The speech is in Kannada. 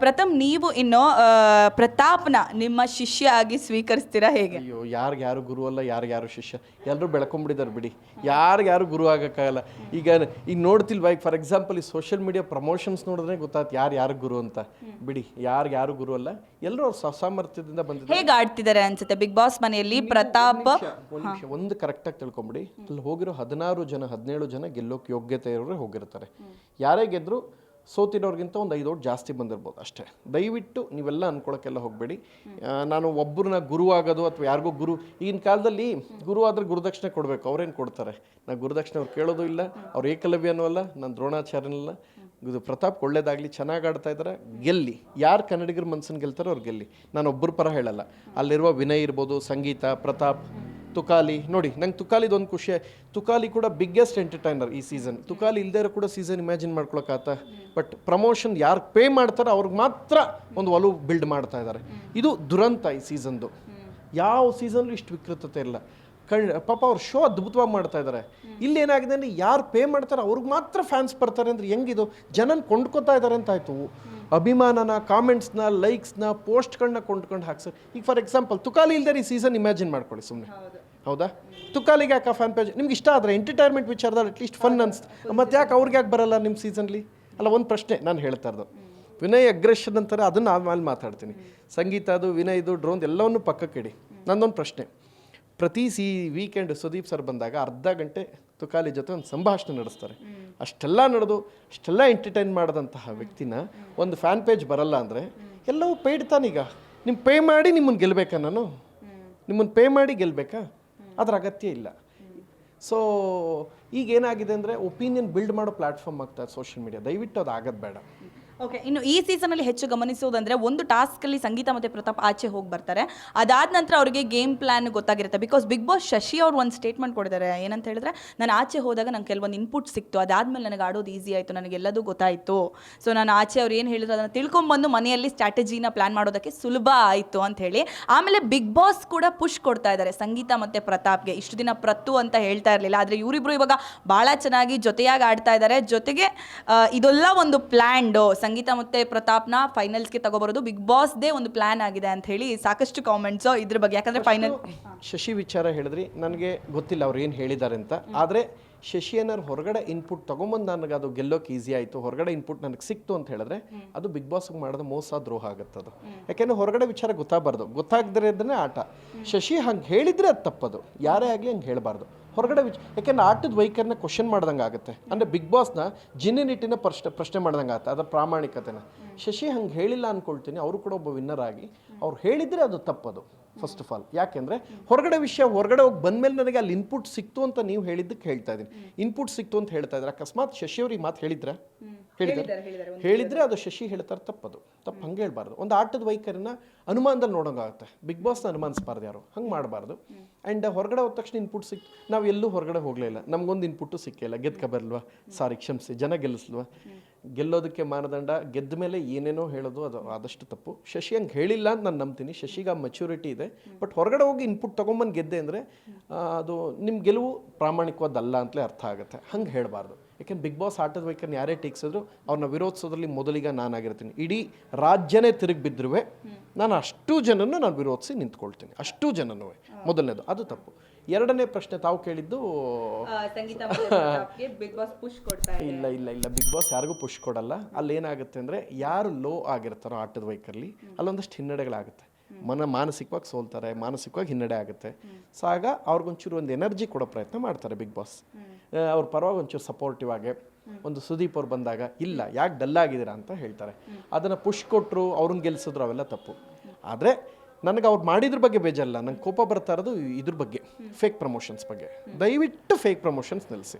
ಪ್ರಥಮ್ ನೀವು ಇನ್ನು ಆ, ಪ್ರತಾಪ್ನ ನಿಮ್ಮ ಶಿಷ್ಯ ಆಗಿ ಸ್ವೀಕರಿಸ್ತೀರಾ ಹೇಗೆ? ಅಯ್ಯೋ ಯಾರಿಗೆ ಯಾರು ಗುರು ಅಲ್ಲ ಯಾರಿಗೆ ಯಾರು ಶಿಷ್ಯ? ಎಲ್ಲರೂ ಬೆಳ್ಕೊಂಬಿಟ್ಟಿದ್ದಾರೆ ಬಿಡಿ. ಯಾರಿಗೆ ಯಾರು ಗುರು ಆಗಕ್ಕಾಗಲ್ಲ. ಈಗ ಈಗ ನೋಡ್ತಿಲ್ವಾ ಈಗ ಫಾರ್ ಎಕ್ಸಾಂಪಲ್ ಈ ಸೋಷಿಯಲ್ ಮೀಡಿಯಾ ಪ್ರಮೋಷನ್ಸ್ ನೋಡಿದ್ರೆ ಗೊತ್ತಾಯ್ತು ಯಾರು ಯಾರು ಗುರು ಅಂತ. ಬಿಡಿ ಯಾರಿಗೆ ಯಾರು ಗುರು ಅಲ್ಲ ಎಲ್ಲರೂ ಅವ್ರ ಸಾಮರ್ಥ್ಯದಿಂದ ಬಂದಿದ್ದಾರೆ. ಹೇಗೆ ಆಡ್ತಿದ್ದಾರೆ ಅನ್ಸುತ್ತೆ? ಬಿಗ್ ಬಾಸ್ ಮನೆಯಲ್ಲಿ ಪ್ರತಾಪ್ ಒಂದು ನಿಮಿಷ ಒಂದು ಕರೆಕ್ಟಾಗಿ ತಿಳ್ಕೊಂಬಿಡಿ. ಅಲ್ಲಿ ಹೋಗಿರೋ ಹದಿನಾರು ಜನ ಹದಿನೇಳು ಜನ ಗೆಲ್ಲೋಕೆ ಯೋಗ್ಯತೆ ಇರೋರೇ ಹೋಗಿರ್ತಾರೆ. ಯಾರೇ ಗೆದ್ರು ಸೋತಿರೋರ್ಗಿಂತ ಒಂದು ಐದು ಓಟ್ ಜಾಸ್ತಿ ಬಂದಿರ್ಬೋದು ಅಷ್ಟೇ. ದಯವಿಟ್ಟು ನೀವೆಲ್ಲ ಅನ್ಕೊಳಕ್ಕೆಲ್ಲ ಹೋಗಬೇಡಿ. ನಾನು ಒಬ್ಬರನ್ನ ಗುರು ಆಗೋದು ಅಥವಾ ಯಾರಿಗೂ ಗುರು, ಈಗಿನ ಕಾಲದಲ್ಲಿ ಗುರು ಆದರೆ ಗುರುದಕ್ಷಿಣೆ ಕೊಡಬೇಕು. ಅವ್ರೇನು ಕೊಡ್ತಾರೆ? ನಾನು ಗುರುದಕ್ಷಿಣೆ ಅವ್ರು ಕೇಳೋದು ಇಲ್ಲ, ಅವ್ರು ಏಕಲವ್ಯನೂ ಅಲ್ಲ, ನಾನು ದ್ರೋಣಾಚಾರ್ಯನಲ್ಲ ಇದು ಪ್ರತಾಪ್ ಒಳ್ಳೇದಾಗಲಿ, ಚೆನ್ನಾಗಿ ಆಡ್ತಾ ಇದ್ದಾರೆ ಗೆಲ್ಲಿ. ಯಾರು ಕನ್ನಡಿಗರ ಮನ್ಸನ್ನು ಗೆಲ್ತಾರೋ ಅವ್ರು ಗೆಲ್ಲಿ. ನಾನು ಒಬ್ಬರ ಪರ ಹೇಳಲ್ಲ. ಅಲ್ಲಿರುವ ವಿನಯ್ ಇರ್ಬೋದು, ಸಂಗೀತ, ಪ್ರತಾಪ್. ತುಕಾಲಿ ನೋಡಿ ನಂಗೆ ತುಕಾಲಿದು ಒಂದು ಖುಷಿ ತುಕಾಲಿ ಕೂಡ ಬಿಗ್ಗೆಸ್ಟ್ ಎಂಟರ್ಟೈನರ್ ಈ ಸೀಸನ್ ತುಕಾಲಿ ಇಲ್ಲದೇ ಇರೋ ಕೂಡ ಸೀಸನ್ ಇಮ್ಯಾಜಿನ್ ಮಾಡ್ಕೊಳಕ್ಕಾತ ಬಟ್ ಪ್ರಮೋಷನ್ ಯಾರು ಪೇ ಮಾಡ್ತಾರೋ ಅವ್ರಿಗೆ ಮಾತ್ರ ಒಂದು ಒಲವು ಬಿಲ್ಡ್ ಮಾಡ್ತಾ ಇದ್ದಾರೆ ಇದು ದುರಂತ ಈ ಸೀಸನ್ದು ಯಾವ ಸೀಸನ್ಲು ಇಷ್ಟು ವಿಕೃತತೆ ಇಲ್ಲ. ಪಾಪ ಅವ್ರು ಶೋ ಅದ್ಭುತವಾಗಿ ಮಾಡ್ತಾ ಇದ್ದಾರೆ ಇಲ್ಲಿ ಏನಾಗಿದೆ ಅಂದರೆ ಯಾರು ಪೇ ಮಾಡ್ತಾರೆ ಅವ್ರಿಗೆ ಮಾತ್ರ ಫ್ಯಾನ್ಸ್ ಬರ್ತಾರೆ ಅಂದ್ರೆ ಹೆಂಗಿದು? ಜನನ್ ಕೊಂಡ್ಕೊತಾ ಇದ್ದಾರೆ ಅಂತ ಆಯ್ತು. ಅಭಿಮಾನನ ಕಾಮೆಂಟ್ಸ್ನ ಲೈಕ್ಸ್ನ ಪೋಸ್ಟ್ಗಳನ್ನ ಕೊಂಡ್ಕೊಂಡು ಹಾಕ್ಸರ್ ಈಗ ಫಾರ್ ಎಕ್ಸಾಂಪಲ್ ತುಕಾಲಿ ಇಲ್ದೇ ಈ ಸೀಸನ್ ಇಮ್ಯಾಜಿನ್ ಮಾಡ್ಕೊಳ್ಳಿ ಸುಮ್ಮನೆ ಹೌದಾ. ತುಕಾಲಿಗೆ ಯಾಕೆ ಫ್ಯಾನ್ ಪೇಜ್ ನಿಮ್ಗೆ ಇಷ್ಟ ಆದರೆ ಎಂಟರ್ಟೈನ್ಮೆಂಟ್ ವಿಚಾರದಲ್ಲಿ ಅಟ್ಲೀಸ್ಟ್ ಫನ್ ಅನ್ಸ್ತು. ಮತ್ತೆ ಯಾಕೆ ಅವ್ರಿಗೆ ಯಾಕೆ ಬರಲ್ಲ ನಿಮ್ಮ ಸೀಸನ್ಲಿ ಅಲ್ಲ? ಒಂದು ಪ್ರಶ್ನೆ ನಾನು ಹೇಳ್ತಾ ಇರೋದು. ವಿನಯ್ ಅಗ್ರೆಷನ್ ಅಂತಾರೆ ಅದನ್ನು ಆಮೇಲೆ ಮಾತಾಡ್ತೀನಿ. ಸಂಗೀತ ಅದು ವಿನಯ್ದು ಡ್ರೋನ್ ಎಲ್ಲವನ್ನೂ ಪಕ್ಕಕ್ಕೆ ಇಡಿ ನಂದೊಂದು ಪ್ರಶ್ನೆ. ಪ್ರತಿ ಸಿ ವೀಕೆಂಡ್ ಸುದೀಪ್ ಸರ್ ಬಂದಾಗ ಅರ್ಧ ಗಂಟೆ ತುಕಾಲಿ ಜೊತೆ ಒಂದು ಸಂಭಾಷಣೆ ನಡೆಸ್ತಾರೆ. ಅಷ್ಟೆಲ್ಲ ನಡೆದು ಅಷ್ಟೆಲ್ಲ ಎಂಟರ್ಟೈನ್ ಮಾಡಿದಂತಹ ವ್ಯಕ್ತಿನ ಒಂದು ಫ್ಯಾನ್ ಪೇಜ್ ಬರಲ್ಲ ಅಂದರೆ ಎಲ್ಲವೂ ಪೇಯ್ಡ್ ತಾನೀಗ. ನಿಮ್ಮ ಪೇ ಮಾಡಿ ನಿಮ್ಮನ್ನು ಗೆಲ್ಲಬೇಕಾ ನಾನು? ನಿಮ್ಮನ್ನು ಪೇ ಮಾಡಿ ಗೆಲ್ಲಬೇಕಾ ಅದರ ಅಗತ್ಯ ಇಲ್ಲ. ಸೊ ಈಗ ಏನಾಗಿದೆ ಅಂದರೆ ಒಪಿನಿಯನ್ ಬಿಲ್ಡ್ ಮಾಡೋ ಪ್ಲ್ಯಾಟ್ಫಾರ್ಮ್ ಆಗ್ತಾ ಸೋಷಿಯಲ್ ಮೀಡಿಯಾ ದಯವಿಟ್ಟು ಅದು ಆಗೋದು ಬೇಡ. ಓಕೆ ಇನ್ನು ಈ ಸೀಸನಲ್ಲಿ ಹೆಚ್ಚು ಗಮನಿಸುವುದಂದ್ರೆ ಒಂದು ಟಾಸ್ಕಲ್ಲಿ ಸಂಗೀತ ಮತ್ತು ಪ್ರತಾಪ್ ಆಚೆ ಹೋಗಿ ಬರ್ತಾರೆ. ಅದಾದ ನಂತರ ಅವರಿಗೆ ಗೇಮ್ ಪ್ಲಾನ್ ಗೊತ್ತಾಗಿರುತ್ತೆ. ಬಿಕಾಸ್ ಬಿಗ್ ಬಾಸ್ ಶಶಿ ಅವ್ರು ಒಂದು ಸ್ಟೇಟ್ಮೆಂಟ್ ಕೊಡಿದ್ದಾರೆ ಏನಂತ ಹೇಳಿದ್ರೆ, ನಾನು ಆಚೆ ಹೋದಾಗ ನಂಗೆ ಕೆಲವೊಂದು ಇನ್ಪುಟ್ ಸಿಕ್ತು. ಅದಾದ್ಮೇಲೆ ನನಗೆ ಆಡೋದು ಈಸಿ ಆಯಿತು. ನನಗೆಲ್ಲದೂ ಗೊತ್ತಾಯಿತು. ಸೊ ನಾನು ಆಚೆ ಅವ್ರು ಏನು ಹೇಳಿದ್ರು ಅದನ್ನು ತಿಳ್ಕೊಂಬಂದು ಮನೆಯಲ್ಲಿ ಸ್ಟ್ರಾಟಜಿನ ಪ್ಲಾನ್ ಮಾಡೋದಕ್ಕೆ ಸುಲಭ ಆಯಿತು ಅಂತ ಹೇಳಿ. ಆಮೇಲೆ ಬಿಗ್ ಬಾಸ್ ಕೂಡ ಪುಷ್ ಕೊಡ್ತಾ ಇದ್ದಾರೆ ಸಂಗೀತ ಮತ್ತು ಪ್ರತಾಪ್ಗೆ. ಇಷ್ಟು ದಿನ ಪ್ರತ್ತು ಅಂತ ಹೇಳ್ತಾ ಇರಲಿಲ್ಲ. ಆದರೆ ಇವರಿಬ್ರು ಇವಾಗ ಭಾಳ ಚೆನ್ನಾಗಿ ಜೊತೆಯಾಗಿ ಆಡ್ತಾ ಇದ್ದಾರೆ. ಜೊತೆಗೆ ಇದೆಲ್ಲ ಒಂದು ಪ್ಲ್ಯಾಂಡು ಸಂಗೀತ ಮತ್ತೆ ಪ್ರತಾಪ್ನ ಫೈನಲ್ಸ್ಗೆ ತಗೋಬರೋದು ಬಿಗ್ ಬಾಸ್ದೇ ಒಂದು ಪ್ಲಾನ್ ಆಗಿದೆ ಅಂತ ಹೇಳಿ ಸಾಕಷ್ಟು ಕಾಮೆಂಟ್ಸ್ ಇದ್ರ ಬಗ್ಗೆ. ಯಾಕಂದ್ರೆ ಫೈನಲ್ ಶಶಿ ವಿಚಾರ ಹೇಳಿದ್ರಿ ನನಗೆ ಗೊತ್ತಿಲ್ಲ ಅವ್ರು ಏನು ಹೇಳಿದ್ದಾರೆ ಅಂತ. ಆದರೆ ಶಶಿ ಏನಾರು ಹೊರಗಡೆ ಇನ್ಪುಟ್ ತೊಗೊಂಬಂದು ನನಗೆ ಅದು ಗೆಲ್ಲೋಕೆ ಈಸಿ ಆಯಿತು ಹೊರಗಡೆ ಇನ್ಪುಟ್ ನನಗೆ ಸಿಕ್ತು ಅಂತ ಹೇಳಿದ್ರೆ ಅದು ಬಿಗ್ ಬಾಸ್ಗೆ ಮಾಡಿದ ಮೋಸ ದ್ರೋಹ ಆಗುತ್ತೆ ಅದು. ಯಾಕೆಂದ್ರೆ ಹೊರಗಡೆ ವಿಚಾರ ಗೊತ್ತಾಗಬಾರ್ದು. ಗೊತ್ತಾಗದೇ ಇದ್ರೆ ಆಟ ಶಶಿ ಹಂಗೆ ಹೇಳಿದ್ರೆ ಅದು ತಪ್ಪದು. ಯಾರೇ ಆಗಲಿ ಹಂಗೆ ಹೇಳಬಾರ್ದು. ಹೊರಗಡೆ ವಿಚ ಯಾಕೆಂದ್ರೆ ಆಟದ ವೈಖರಿನ ಕ್ವಶನ್ ಮಾಡ್ದಂಗೆ ಆಗುತ್ತೆ. ಅಂದರೆ ಬಿಗ್ ಬಾಸ್ನ ಜಿನ್ನಿನಿಟ್ಟಿನ ಪ್ರಶ್ನೆ ಪ್ರಶ್ನೆ ಮಾಡ್ದಂಗೆ ಆಗುತ್ತೆ, ಅದರ ಪ್ರಾಮಾಣಿಕತೆನ. ಶಶಿ ಹಂಗೆ ಹೇಳಿಲ್ಲ ಅಂದ್ಕೊಳ್ತೀನಿ ಅವರು ಕೂಡ ಒಬ್ಬ ವಿನ್ನರ್ ಆಗಿ. ಅವ್ರು ಹೇಳಿದರೆ ಅದು ತಪ್ಪದು ಫಸ್ಟ್ ಆಫ್ ಆಲ್ ಯಾಕೆಂದರೆ ಹೊರಗಡೆ ವಿಷಯ ಹೊರಗಡೆ ಹೋಗಿ ಬಂದಮೇಲೆ ನನಗೆ ಅಲ್ಲಿ ಇನ್ಪುಟ್ ಸಿಕ್ತು ಅಂತ ನೀವು ಹೇಳಿದ್ದಕ್ಕೆ ಹೇಳ್ತಾ ಇದ್ದೀನಿ. ಇನ್ಪುಟ್ ಸಿಕ್ತು ಅಂತ ಹೇಳ್ತಾ ಇದ್ದಾರೆ? ಅಕಸ್ಮಾತ್ ಶಶಿಯವ್ರಿಗೆ ಮಾತು ಹೇಳಿದ್ರ? ಹೇಳಿದ್ದಾರೆ ಹೇಳಿದ್ರೆ ಅದು ಶಶಿ ಹೇಳ್ತಾರೆ ತಪ್ಪದು. ತಪ್ಪು ಹಂಗೆ ಹೇಳ್ಬಾರ್ದು. ಒಂದು ಆಟದ ವೈಖರಿನ ಅನುಮಾನದಲ್ಲಿ ನೋಡೋಂಗಾಗುತ್ತೆ. ಬಿಗ್ ಬಾಸ್ನ ಅನುಮಾನಿಸ್ಬಾರ್ದು ಯಾರು ಹಂಗೆ ಮಾಡಬಾರ್ದು. ಆ್ಯಂಡ್ ಹೊರಗಡೆ ಹೋದ ತಕ್ಷಣ ಇನ್ಪುಟ್ ಸಿಕ್ ನಾವು ಎಲ್ಲೂ ಹೊರಗಡೆ ಹೋಗಲಿಲ್ಲ ಇಲ್ಲ. ನಮಗೊಂದು ಇನ್ಪುಟ್ಟು ಸಿಕ್ಕಿಲ್ಲ ಗೆದ್ಕ ಬರಲ್ವಾ? ಸಾರಿ ಕ್ಷಮಿಸಿ. ಜನ ಗೆಲ್ಲಿಸ್ಲ್ವಾ? ಗೆಲ್ಲೋದಕ್ಕೆ ಮಾನದಂಡ ಗೆದ್ದ ಮೇಲೆ ಏನೇನೋ ಹೇಳೋದು ಅದು ಆದಷ್ಟು ತಪ್ಪು. ಶಶಿ ಹಂಗೆ ಹೇಳಿಲ್ಲ ಅಂತ ನಾನು ನಂಬ್ತೀನಿ. ಶಶಿಗೆ ಆ ಮೆಚುರಿಟಿ ಇದೆ. ಬಟ್ ಹೊರಗಡೆ ಹೋಗಿ ಇನ್ಪುಟ್ ತೊಗೊಂಬಂದು ಗೆದ್ದೆ ಅಂದರೆ ಅದು ನಿಮ್ಮ ಗೆಲುವು ಪ್ರಾಮಾಣಿಕವಾದಲ್ಲ ಅಂತಲೇ ಅರ್ಥ ಆಗುತ್ತೆ. ಹಂಗೆ ಹೇಳಬಾರ್ದು. ಯಾಕೆಂದ್ರೆ ಬಿಗ್ ಬಾಸ್ ಆಟದ ವೈಖರಿನ ಯಾರೇ ಟೀಕ್ಸಿದ್ರು ಅವ್ರನ್ನ ವಿರೋಧಿಸೋದ್ರಲ್ಲಿ ಮೊದಲಿಗ ನಾನಾಗಿರ್ತೀನಿ. ಇಡೀ ರಾಜ್ಯನೇ ತಿರುಗಿ ಬಿದ್ದರೂ ನಾನು ಅಷ್ಟು ಜನನೂ ನಾನು ವಿರೋಧಿಸಿ ನಿಂತ್ಕೊಳ್ತೀನಿ. ಅಷ್ಟು ಜನನೂ ಮೊದಲನೇದು. ಅದು ತಪ್ಪು. ಎರಡನೇ ಪ್ರಶ್ನೆ ತಾವು ಕೇಳಿದ್ದು ಇಲ್ಲ ಇಲ್ಲ ಇಲ್ಲ. ಬಿಗ್ ಬಾಸ್ ಯಾರಿಗೂ ಪುಷ್ ಕೊಡಲ್ಲ. ಅಲ್ಲಿ ಏನಾಗುತ್ತೆ ಅಂದರೆ ಯಾರು ಲೋ ಆಗಿರ್ತಾರೋ ಆಟದ ವೈಕಲ್ಲಿ ಅಲ್ಲೊಂದಷ್ಟು ಹಿನ್ನಡೆಗಳಾಗುತ್ತೆ. ಮನ ಮಾನಸಿಕವಾಗಿ ಸೋಲ್ತಾರೆ ಮಾನಸಿಕವಾಗಿ ಹಿನ್ನಡೆ ಆಗುತ್ತೆ. ಸೊ ಆಗ ಅವ್ರಿಗೊಂಚೂರು ಒಂದು ಎನರ್ಜಿ ಕೊಡೋ ಪ್ರಯತ್ನ ಮಾಡ್ತಾರೆ ಬಿಗ್ ಬಾಸ್ ಅವ್ರ ಪರವಾಗಿ ಒಂಚೂರು ಸಪೋರ್ಟಿವ್ ಆಗಿ ಒಂದು ಸುದೀಪ್ ಅವ್ರು ಬಂದಾಗ, ಇಲ್ಲ, ಯಾಕೆ ಡಲ್ ಆಗಿದ್ದೀರಾ ಅಂತ ಹೇಳ್ತಾರೆ. ಅದನ್ನು ಪುಷ್ ಕೊಟ್ಟರು ಅವ್ರನ್ನ ಗೆಲ್ಲಿಸಿದ್ರು ಅವೆಲ್ಲ ತಪ್ಪು. ಆದರೆ ನನಗೆ ಅವ್ರು ಮಾಡಿದ್ರ ಬಗ್ಗೆ ಬೇಜಾರಲ್ಲ. ನಂಗೆ ಕೋಪ ಬರ್ತಾ ಇರೋದು ಇದ್ರ ಬಗ್ಗೆ ಫೇಕ್ ಪ್ರಮೋಷನ್ಸ್ ಬಗ್ಗೆ. ದಯವಿಟ್ಟು ಫೇಕ್ ಪ್ರಮೋಷನ್ಸ್ ನಿಲ್ಲಿಸಿ